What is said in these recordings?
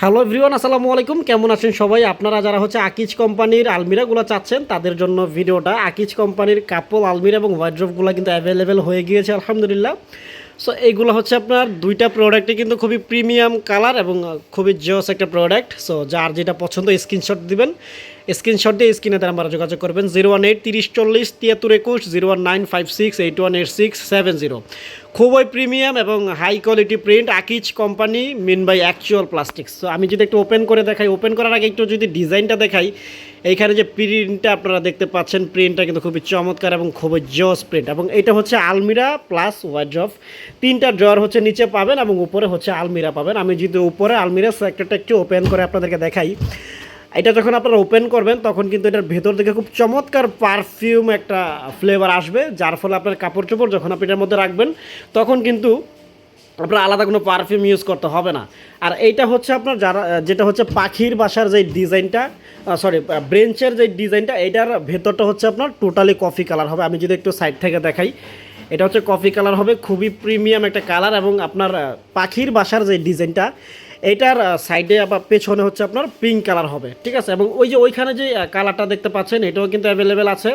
Hello everyone, আসসালামু আলাইকুম। কেমন আছেন সবাই? আপনারা যারা হচ্ছে আকিজ কোম্পানির আলমিরাগুলো চাচ্ছেন, তাদের জন্য ভিডিওটা। আকিজ কোম্পানির কাপল, আলমিরা এবং ওয়াইড্রপগুলো কিন্তু অ্যাভেলেবেল হয়ে গিয়েছে, আলহামদুলিল্লাহ। সো এইগুলো হচ্ছে আপনার দুইটা প্রোডাক্টই কিন্তু খুবই প্রিমিয়াম কালার এবং খুবই জস একটা প্রোডাক্ট সো যার যেটা পছন্দ স্ক্রিনশট দিবেন। স্ক্রিনশট দিয়ে স্ক্রিনে তারা আমরা যোগাযোগ করবেন জিরো ওয়ান এইট তিরিশ চল্লিশ, তিয়াত্তর একুশ zero one nine five six eight one eight six seven zero খুবই প্রিমিয়াম এবং high quality print Akij company mean by actual plastics তো আমি যদি একটু ওপেন করে দেখাই ওপেন করার আগে একটু যদি ডিজাইনটা দেখাই এইখানে যে প্রিন্টটা আপনারা দেখতে পাচ্ছেন প্রিন্টটা কিন্তু খুবই চমৎকার এবং খুবই জস প্রিন্ট এবং এটা হচ্ছে আলমিরা প্লাস ওয়াইড্রফ তিনটা ড্রয়ার হচ্ছে নিচে পাবেন এবং উপরে হচ্ছে আলমিরা পাবেন। আমি যদি উপরে, আলমিরা সেক্টরটা একটু ওপেন করে আপনাদেরকে দেখাই। এটা যখন আপনারা ওপেন করবেন, তখন কিন্তু এটার ভেতর থেকে খুব চমৎকার পারফিউম একটা ফ্লেভার আসবে, যার ফলে আপনার কাপড় চোপড় যখন আপনি এটার মধ্যে রাখবেন, তখন কিন্তু আপনার আলাদা কোনো পারফিউম ইউজ করতে হবে না। আর এইটা হচ্ছে আপনার যারা যেটা হচ্ছে পাখির বাসার যে ডিজাইনটা সরি ব্রেঞ্চের যে ডিজাইনটা, এইটার ভেতরটা হচ্ছে আপনার টোটালি কফি কালার হবে। আমি যদি একটু সাইড থেকে দেখাই, এটা হচ্ছে কফি কালার হবে, খুবই প্রিমিয়াম একটা কালার এবং আপনার পাখির বাসার যে ডিজাইনটা এটার সাইডে আবার পেছনে হচ্ছে আপনার পিঙ্ক কালার হবে, ঠিক আছে? এবং ওই যে ওইখানে যে কালারটা দেখতে পাচ্ছেন, এটাও কিন্তু অ্যাভেলেবেল আছে,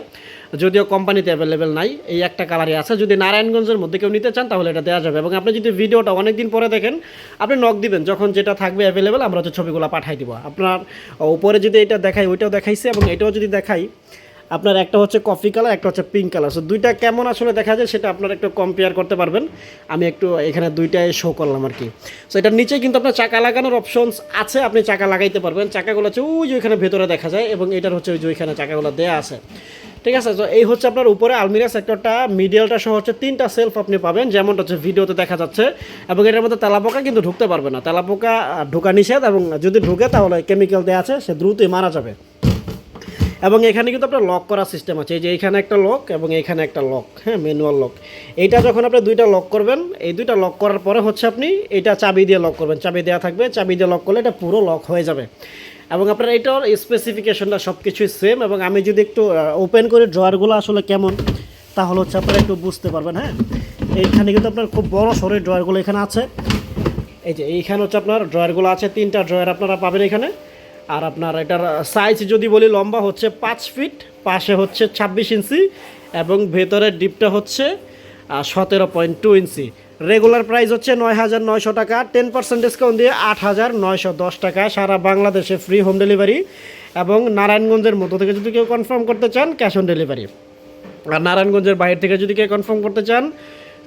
যদিও কোম্পানিতে অ্যাভেলেবেল নাই, এই একটা কালারই আছে। যদি নারায়ণগঞ্জের মধ্যে কেউ নিতে চান, তাহলে এটা দেওয়া যাবে। এবং আপনি যদি ভিডিওটা অনেক দিন পরে দেখেন, আপনি নক দিবেন, যখন যেটা থাকবে অ্যাভেলেবেল আমরা হচ্ছে ছবিগুলো পাঠাই দিব। আপনার উপরে যদি এটা দেখাই, ওইটাও দেখাইছে, এবং এটাও যদি দেখাই আপনার একটা হচ্ছে কফি কালার একটা হচ্ছে পিঙ্ক কালার সো দুইটা কেমন আসলে দেখা যায় সেটা আপনারা একটু কম্পেয়ার করতে পারবেন। আমি একটু এখানে দুইটাই শো করলাম আর কি। সো এটার নিচে কিন্তু আপনার চাকা লাগানোর অপশনস আছে, আপনি চাকা লাগাইতে পারবেন। চাকাগুলো হচ্ছে ওই যে ওইখানে ভেতরে দেখা যায় এবং এটার হচ্ছে ওই যে ওইখানে চাকাগুলো দেওয়া আছে। ঠিক আছে? তো এই হচ্ছে আপনার উপরে আলমিরা সেক্টরটা মিডিয়ালটা সহ হচ্ছে তিনটা সেলফ আপনি পাবেন, যেমনটা হচ্ছে ভিডিওতে দেখা যাচ্ছে। এবং এটার মধ্যে তেলাপোকা কিন্তু ঢুকতে পারবে না। তেলাপোকা ঢোকা নিষেধ এবং যদি ঢুকে তাহলে কেমিক্যাল দেওয়া আছে, সে দ্রুতই মারা যাবে। এবং এখানে কিন্তু আপনার লক করার সিস্টেম আছে। এই যে এখানে একটা লক এবং এখানে একটা লক হ্যাঁ ম্যানুয়াল লক এইটা যখন আপনি দুইটা লক করবেন, এই দুইটা লক করার পরে হচ্ছে আপনি এটা চাবি দিয়ে লক করবেন। চাবি দেওয়া থাকবে, চাবি দিয়ে লক করলে এটা পুরো লক হয়ে যাবে। এবং আপনার এটার স্পেসিফিকেশনটা সব কিছুই সেম এবং আমি যদি একটু ওপেন করে ড্রয়ারগুলো আসলে কেমন, তাহলে হচ্ছে আপনারা একটু বুঝতে পারবেন হ্যাঁ? এইখানে কিন্তু আপনার খুব বড় সরের ড্রয়ারগুলো এখানে আছে। এই যে এইখানে হচ্ছে আপনার ড্রয়ারগুলো আছে, তিনটা ড্রয়ার আপনারা পাবেন এখানে। আর আপনার এটার সাইজ যদি বলি, লম্বা হচ্ছে পাঁচ ফিট পাশে হচ্ছে ছাব্বিশ ইঞ্চি এবং ভেতরের ডিপটা হচ্ছে সতেরো point two inch regular price হচ্ছে নয় হাজার নয়শো টাকা টেন পার্সেন্ট ডিসকাউন্ট দিয়ে আট হাজার নয়শো দশ টাকা। সারা বাংলাদেশে ফ্রি হোম ডেলিভারি এবং নারায়ণগঞ্জের মতো থেকে যদি কেউ কনফার্ম করতে চান ক্যাশ অন ডেলিভারি আর নারায়ণগঞ্জের বাইরে থেকে যদি কেউ কনফার্ম করতে চান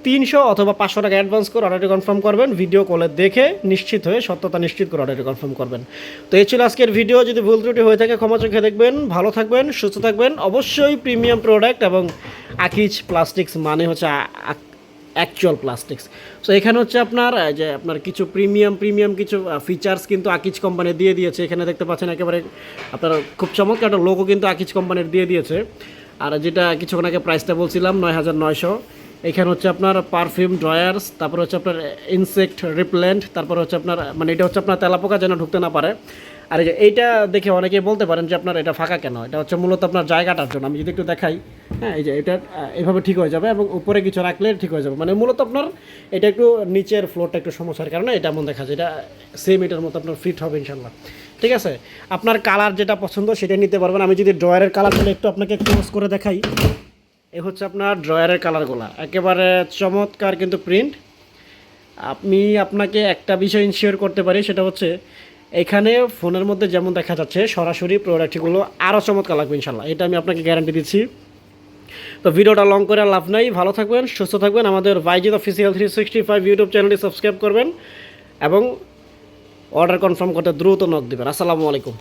তিনশো অথবা পাঁচশো টাকা অ্যাডভান্স করে অর্ডারটি কনফার্ম করবেন। ভিডিও কলে দেখে নিশ্চিত হয়ে সত্যতা নিশ্চিত করে অর্ডারটি কনফার্ম করবেন। তো এই ছিল আজকের ভিডিও যদি ভুল ত্রুটি হয়ে থাকে ক্ষমা চোখে দেখবেন। ভালো থাকবেন, সুস্থ থাকবেন। অবশ্যই প্রিমিয়াম প্রোডাক্ট এবং আকিজ প্লাস্টিক্স মানে হচ্ছে অ্যাকচুয়াল প্লাস্টিক্স সো এখানে হচ্ছে আপনার যে আপনার কিছু প্রিমিয়াম প্রিমিয়াম কিছু ফিচার্স কিন্তু আকিজ কোম্পানি দিয়ে দিয়েছে। এখানে দেখতে পাচ্ছেন একেবারে আপনার খুব চমৎকার একটা লোগো কিন্তু আকিজ কোম্পানির দিয়ে দিয়েছে। আর যেটা কিছুক্ষণ আগে প্রাইসটা বলছিলাম, নয় হাজার নয়শো। এখানে হচ্ছে আপনার পারফিউম ড্রয়ার্স তারপর হচ্ছে আপনার ইনসেক্ট রিপ্লেন্ট তারপর হচ্ছে আপনার মানে এটা হচ্ছে আপনার তেলাপোকা যেন ঢুকতে না পারে। আর এই যে এইটা দেখে অনেকেই বলতে পারেন যে আপনার এটা ফাঁকা কেন? এটা হচ্ছে মূলত আপনার জায়গাটার জন্য। আমি যদি একটু দেখাই হ্যাঁ এই যে এটা এভাবে ঠিক হয়ে যাবে এবং উপরে কিছু রাখলে ঠিক হয়ে যাবে। মানে মূলত আপনার এটা একটু নিচের ফ্লোরটা একটু সমস্যার কারণে এটা এমন দেখা যায়। এটা সেম এটার মতো আপনার ফিট হবে ইনশাল্লাহ ঠিক আছে? আপনার কালার যেটা পছন্দ সেটা নিতে পারবেন। আমি যদি ড্রয়ারের কালারগুলো একটু আপনাকে ক্লোজ করে দেখাই। এ হচ্ছে আপনার ড্রয়ারের কালারগুলো। একেবারে চমৎকার কিন্তু প্রিন্ট। আমি আপনাকে একটা বিষয় ইনশিওর করতে পারি, সেটা হচ্ছে এখানে ফোনের মধ্যে যেমন দেখা যাচ্ছে, সরাসরি প্রোডাক্টগুলো আরও চমৎকার লাগবে ইনশাল্লাহ এটা আমি আপনাকে গ্যারান্টি দিচ্ছি। তো ভিডিওটা লং করে লাভ নাই। ভালো থাকবেন, সুস্থ থাকবেন। আমাদের বাইজিৎ official three sixty five YouTube চ্যানেলটি সাবস্ক্রাইব করবেন এবং অর্ডার কনফার্ম করতে দ্রুত নক দেবেন। আসসালামু আলাইকুম।